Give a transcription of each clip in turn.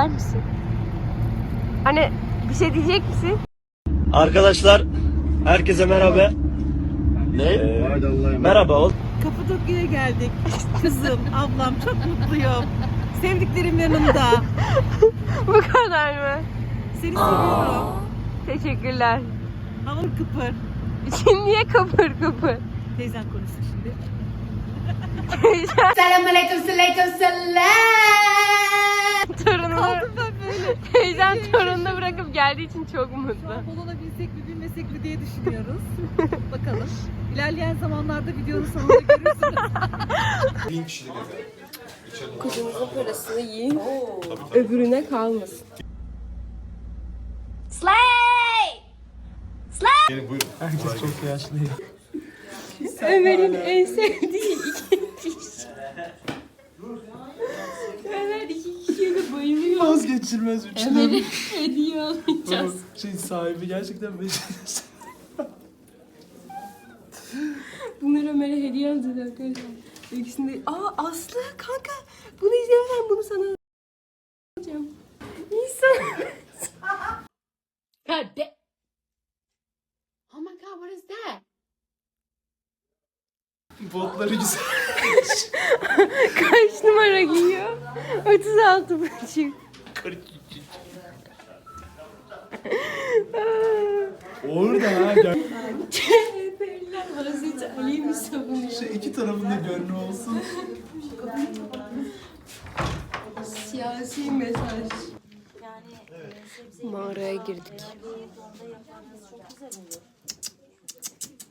ister misin? Hani bir şey diyecek misin? Arkadaşlar herkese merhaba. Ne? merhaba ol. Kapadokya'ya geldik. Kızım, ablam çok mutluyum. Sevdiklerim yanımda. Bu kadar mı? Seni seviyorum. Teşekkürler. Havan kıpır. İçin niye kıpır kıpır? Teyzen konuşsun şimdi. Selamünaleyküm, selamünaleyküm, selam. Torununu, Kaldım ben böyle. teyzen torununu bırakıp geldiği için çok mutlu. Şu an olabilsek mi bilmesek mi diye düşünüyoruz. Bakalım. İlerleyen zamanlarda videonun sonunda görürsünüz. Kızınızın parasını yiyin. Öbürüne kalmasın. Slay! Ömer'in en sevdiği iki kişi. Ömer iki kişiye de bayılıyor. Vazgeçilmez üçlü. Ömer'e hediye alacağız. Şey sahibi gerçekten beceremez. Bunları Ömer'e hediye alacağız arkadaşlar. İkisinde... Aa Aslı kanka bunu izlemeden bunu sana alacağım. Nisan. God Oh my god, what is that? Botları güzel. Kaç numara giyiyor? 36 buçuk. Orada ha. Gel. CHP'liler Hazreti Ali'yi mi savunuyor? Şu iki tarafında gönlü olsun. Siyasi mesaj. Mağaraya girdik.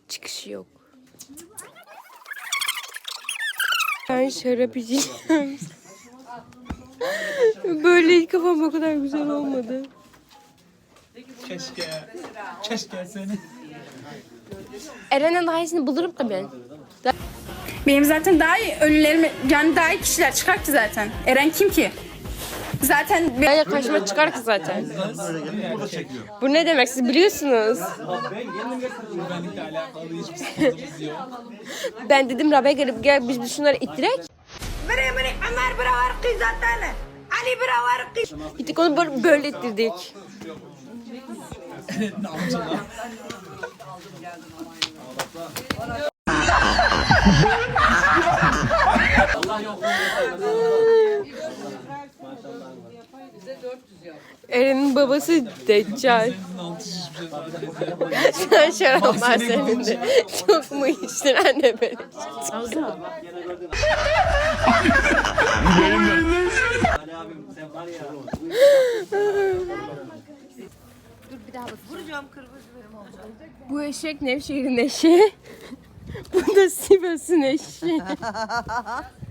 Çıkışı yok. Ben şarap içeceğim. Böyle ilk kafam o kadar güzel olmadı. Keşke. Keşke seni. Eren'in daha iyisini bulurum da ben. Benim zaten daha iyi ölülerim yani daha iyi kişiler çıkar ki zaten. Eren kim ki? Zaten Bence karşıma çıkar ki zaten. Bu ne demek siz biliyorsunuz. Yok. Ben dedim Rabia gelip gel biz bir şunları ittirek. Gittik onu böyle, böyle ittirdik. Amcalar. Eren'in babası Deccal. Sen şaraplar senin de. Çok mu içtin anne böyle? Bu eşek Nevşehir'in eşeği. Bu da Sivas'ın eşeği.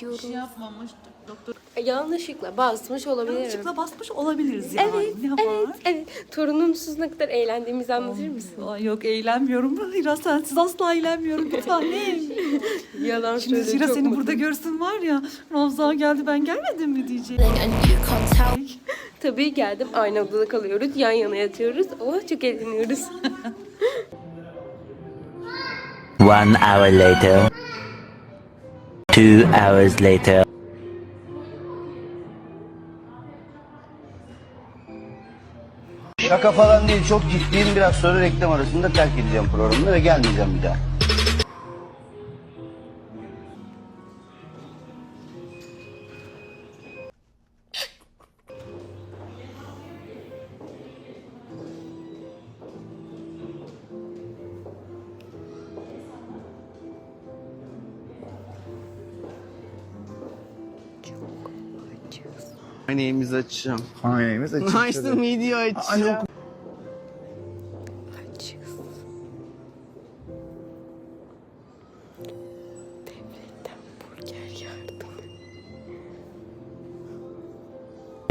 İçiyoruz. şey yapmamış. Doktor E, Yanlışlıkla basmış olabilirim. yanlışlıkla basmış olabiliriz yani. Evet, ne evet, var? evet. Torunumsuz ne kadar eğlendiğimizi anlatır mısın? Ay yok eğlenmiyorum. Hira sensiz asla eğlenmiyorum bir tanem. Yalan Şimdi söylüyor, Hira çok seni burada mutluyum. görsün var ya. Ravza geldi ben gelmedim mi diyecek. Tabii geldim. Aynı odada kalıyoruz. Yan yana yatıyoruz. Oh çok eğleniyoruz. One hour later. Two hours later. Şaka falan değil çok ciddiyim biraz sonra reklam arasında terk edeceğim programını ve gelmeyeceğim bir daha. Haneyimizi açacağım. Haneyimiz açık. Açtım video açacağım.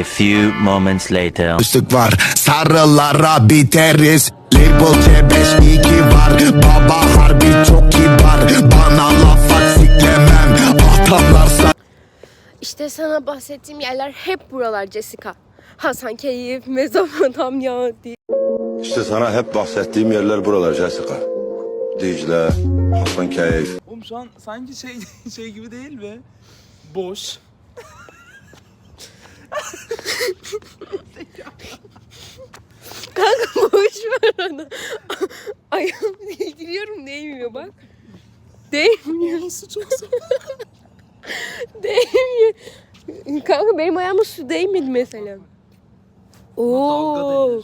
A few moments later. Üstlük var sarılara biteriz Label C5 var Baba harbi çok kibar Bana laf at siklemem Ahtamlar İşte sana bahsettiğim yerler hep buralar Jessica. Hasan Keyif, Mezopotamya diye. İşte sana hep bahsettiğim yerler buralar Jessica Dicle, Hasankeyf Oğlum şu an sanki şey şey gibi değil mi? Boş. Kanka boş ver onu. Ayağımı değdiriyorum değmiyor bak. Değmiyor. Su çok. Değmiyor. Kanka benim ayağıma su değmedi mesela. Oo.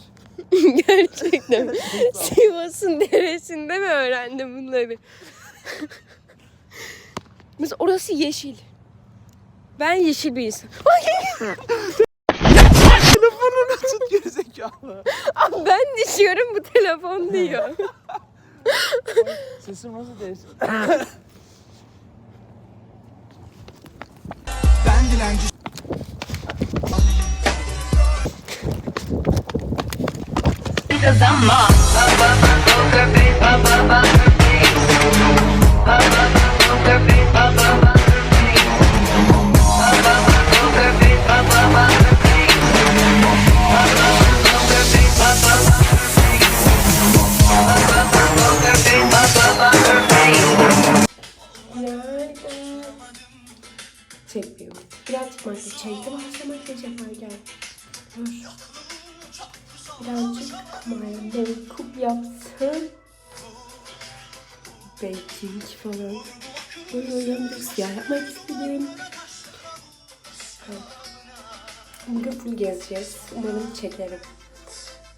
Gerçekten. Sivas'ın deresinde mi öğrendim bunları? Mesela orası yeşil. Ben yeşil bir insan. Telefonunu tut gerizekalı. Ben düşüyorum bu telefon diyor. Sesim nasıl değişti? dilenci Zamma Baba Poker you. Marka çekti başlamak. Dur. Birazcık make-up yapsın. Baking falan. Böyle öyle bir siyah yapmak istedim. Bugün full gezeceğiz. Umarım çekerim.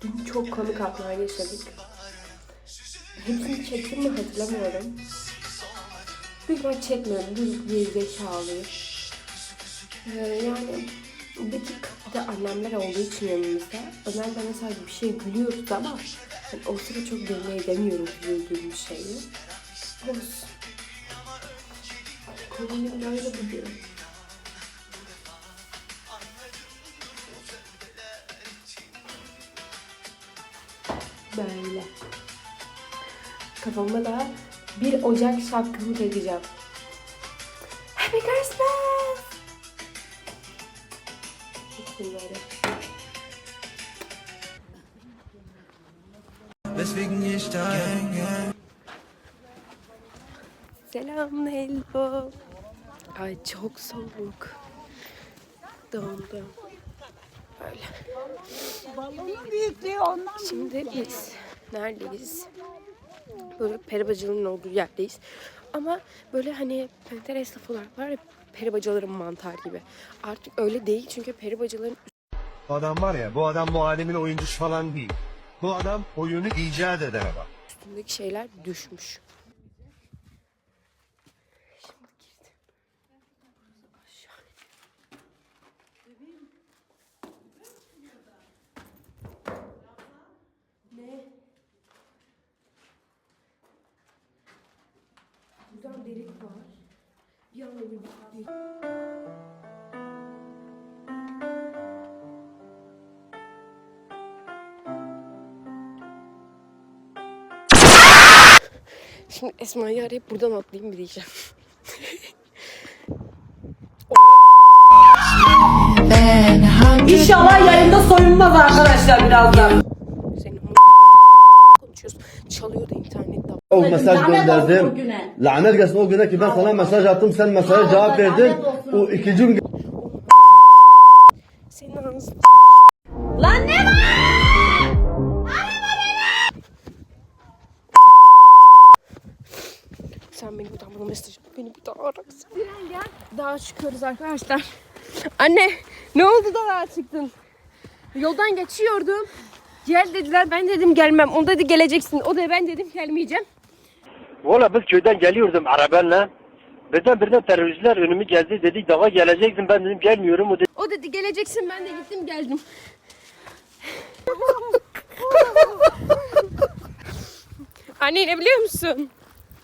Dün çok komik anlar yaşadık. Hepsini çektim mi hatırlamıyorum. Büyük ihtimal çekmiyorum. Dur gerizekalıyım. Ee, yani bir bir de annemler olduğu için yanımızda. Ömer bana sadece bir şey gülüyoruz ama hani o sıra çok belli edemiyorum güldüğüm şeyi. Olsun. Konum böyle bugün. Böyle. Kafamda da 1 Ocak şapkamı takacağım. Happy Christmas! Böyle. Selam hello. Ay çok soğuk. Dondu. Böyle. Şimdi biz neredeyiz? Böyle peribacıların olduğu yerdeyiz. Ama böyle hani Pinterest olarak var ya peribacıların mantar gibi. Artık öyle değil çünkü peribacıların Bu adam var ya bu adam bu alemin oyuncusu falan değil Bu adam oyunu icat eden adam üstündeki şeyler düşmüş. Şimdi girdim. Aşağı. Ne? Buradan delik var. Bir an önce. Şimdi Esma'yı arayıp buradan atlayayım bir diyeceğim. İnşallah yayında soyunmaz arkadaşlar birazdan. Senin konuşuyorsun. Çalıyor da internette. O mesaj gönderdim. Lanet gelsin o güne ki ben sana mesaj attım sen mesaja cevap verdin. O ikinci gün Senin. Lan ne var? Sen beni buradan bana mesaj at. Beni bir daha arasın. Daha çıkıyoruz arkadaşlar. Anne ne oldu da daha çıktın? Yoldan geçiyordum. Gel dediler ben dedim gelmem. O dedi geleceksin. O da ben dedim gelmeyeceğim. Valla biz köyden geliyordum arabayla. Birden birden teröristler önümü geldi. Dedi daha geleceksin. Ben dedim gelmiyorum. O dedi, O dedi geleceksin ben de gittim geldim. Anne ne biliyor musun?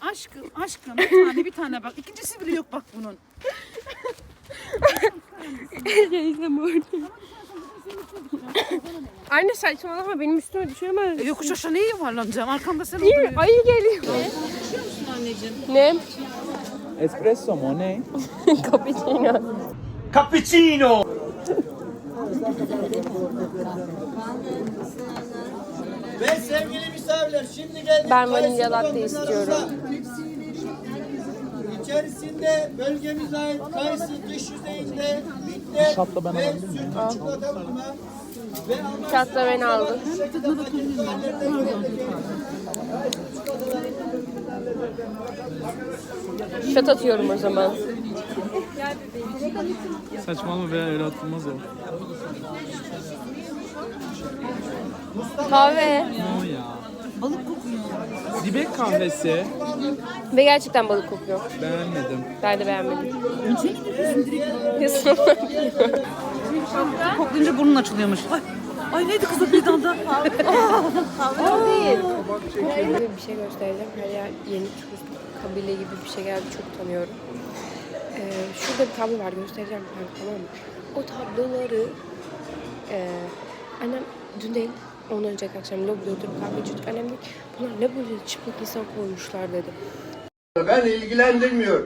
Aşkım aşkım bir tane bir tane bak. İkincisi bile yok bak bunun. Anne saçmalama benim üstüme düşüremez. E, yokuş aşağı neye yuvarlanacağım? Arkamda sen Niye? oturuyorsun. Ayı geliyor. Ne? Espresso mu ne? Cappuccino. Cappuccino. Ve sevgili misafirler şimdi geldik. Ben vanilya latte istiyorum. İçerisinde bölgemize ait kayısı dış yüzeyinde bitter Şatla ben ve sütlü çikolata bulunan ve ama Şatla ben Şat atıyorum o zaman. Saçmalama be öyle atılmaz o. Kahve. Ne ya? Balık kokuyor. Dibek kahvesi. Ve gerçekten balık kokuyor. Beğenmedim. Ben de beğenmedim. Koklayınca burnun açılıyormuş. Ay, neydi kızım bir anda? O değil. Bir şey göstereceğim. Her yer yeni turist kabile gibi bir şey geldi. Çok tanıyorum. Ee, şurada bir tablo var. Göstereceğim. Ben, tamam mı? O tabloları e, annem dün değil ondan önceki akşam lobide oturup kahve içiyorduk. Annem dedi bunlar ne böyle çıplak insan koymuşlar dedi. Ben ilgilendirmiyor.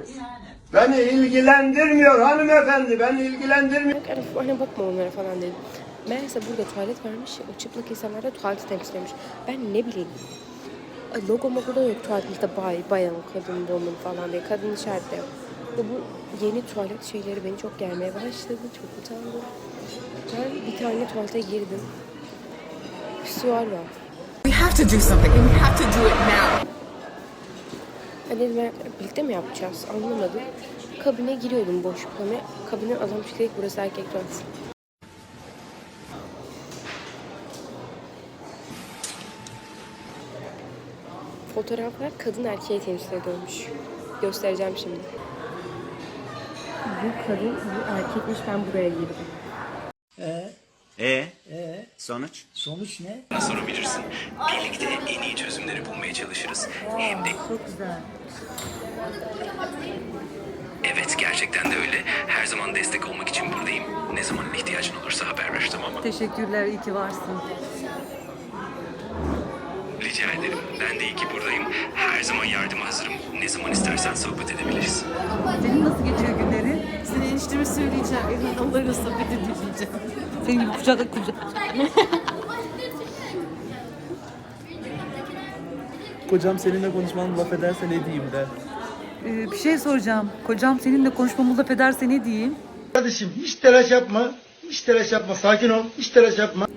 Beni ilgilendirmiyor hanımefendi. Beni ilgilendirmiyor. Anne, anne bakma onlara falan dedi. Meğerse burada tuvalet varmış. O çıplak insanlar da tuvaleti temizlemiş. Ben ne bileyim. Logo mogo da yok tuvaletimizde bay, bayan, kadın, woman falan diye. Kadın işareti de yok. Ve bu yeni tuvalet şeyleri beni çok germeye başladı. Çok utandım. Ben bir tane tuvalete girdim. Pisuar var. We have to do something and we have to do it now. Ben dedim "Ben- birlikte mi yapacağız? Anlamadım. Kabine giriyordum boş kabine. Kabine adam çıktı burası erkek tuvaleti. Fotoğraflar kadın erkeği temsil ediyormuş. Göstereceğim şimdi. Bu kadın, bu erkekmiş ben buraya girdim. E? Sonuç? Sonuç ne? Sorabilirsin. Birlikte en iyi çözümleri bulmaya çalışırız. Hem de... Çok güzel. Evet gerçekten de öyle. Her zaman destek olmak için buradayım. Ne zaman ihtiyacın olursa haber ver tamam mı? Teşekkürler iyi ki varsın. Rica ederim. Ben de iyi ki buradayım. Her zaman yardıma hazırım. Ne zaman istersen sohbet edebiliriz. Senin nasıl geçiyor günleri? Seni enişteme söyleyeceğim. Onların sohbet edeceğim. Senin gibi kucak kucak. Kocam seninle konuşmanı laf ederse ne diyeyim de. Ee, bir şey soracağım. Kocam seninle konuşmamı laf ederse ne diyeyim? Kardeşim hiç telaş yapma. Hiç telaş yapma. Sakin ol. Hiç telaş yapma.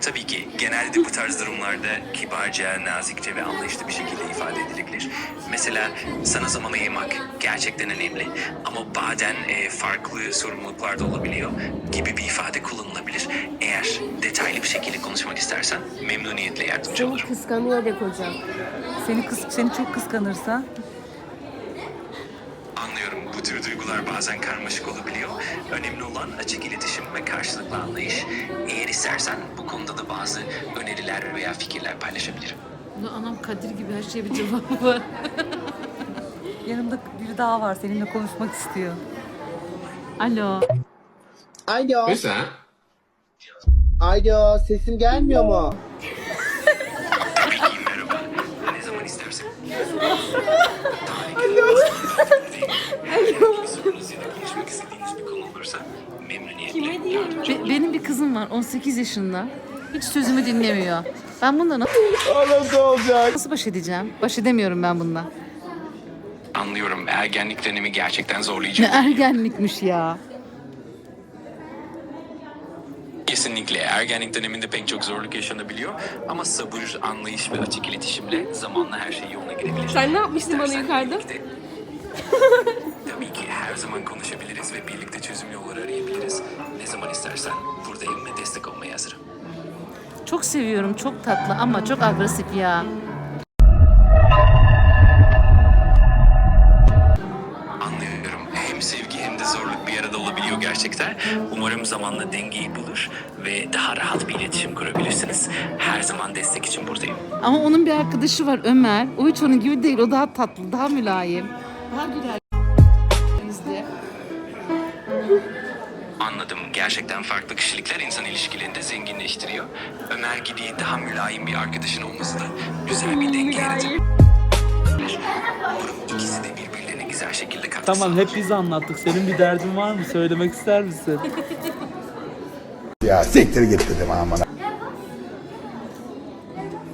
Tabii ki genelde bu tarz durumlarda kibarca, nazikçe ve anlayışlı bir şekilde ifade edilebilir. Mesela sana zaman ayırmak gerçekten önemli ama bazen e, farklı sorumluluklar da olabiliyor gibi bir ifade kullanılabilir. Eğer detaylı bir şekilde konuşmak istersen memnuniyetle yardımcı Seni olurum. kıskanıyor de kocam. Seni kıs seni çok kıskanırsa Anlıyorum bu tür duygular bazen karmaşık olabiliyor. Önemli olan açık iletişim ve karşılıklı anlayış. Eğer istersen bu konuda da bazı öneriler veya fikirler paylaşabilirim. Anam Kadir gibi her şeye bir cevabı var. Yanımda biri daha var seninle konuşmak istiyor. Alo. Alo. Alo sesim gelmiyor mu? Tabii ki merhaba. Ne zaman istersen. Alo. Alo. Bir sorunuz ya da konuşmak istediğiniz bir konu olursa memnuniyetle yardımcı Be- benim bir kızım var 18 yaşında. Hiç sözümü dinlemiyor. Ben bununla nasıl, Nasıl olacak? nasıl baş edeceğim? Baş edemiyorum ben bununla. Anlıyorum ergenlik dönemi gerçekten Ne zorlayıcı. ergenlikmiş ya. Kesinlikle ergenlik döneminde pek çok zorluk yaşanabiliyor ama sabır, anlayış ve açık iletişimle zamanla her şey yoluna girebilir. Sen ne yapmıştın bana İstersen yukarıda? birlikte- Tabii ki her zaman konuşabiliriz ve birlikte çözüm yolları arayabiliriz. Zaman istersen buradayım ve destek olmaya hazırım. Çok seviyorum çok tatlı ama çok agresif ya. Anlıyorum. hem sevgi hem de zorluk bir arada olabiliyor gerçekten. Umarım zamanla dengeyi bulur ve daha rahat bir iletişim kurabilirsiniz. Her zaman destek için buradayım. Ama onun bir arkadaşı var Ömer. O hiç onun gibi değil. O daha tatlı, daha mülayim. Daha güler. Anladım. Gerçekten farklı kişilikler insan ilişkilerini de zenginleştiriyor. Ömer gibi daha mülayim bir arkadaşın olması da güzel bir denge yaratır. Umarım ikisi de birbirlerine güzel şekilde katkı Tamam hep biz anlattık. Senin bir derdin var mı? Söylemek ister misin? Ya siktir git dedim amına.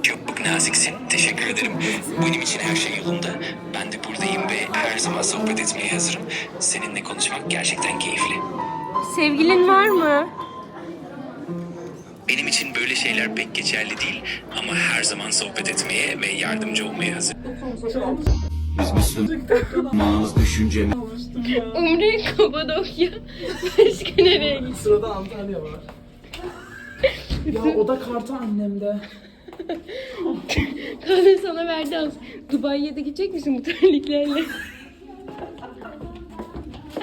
Çok naziksin. Zaman sohbet etmeye hazırım. Seninle konuşmak gerçekten keyifli. Sevgilin var mı? Benim için böyle şeyler pek geçerli değil ama her zaman sohbet etmeye ve yardımcı olmaya hazırım. Umre Kapadokya. Başka nereye gitti? Sırada Antalya var. ya o da kartı annemde. Kadın sana verdi az. Dubai'ye de gidecek misin bu terliklerle?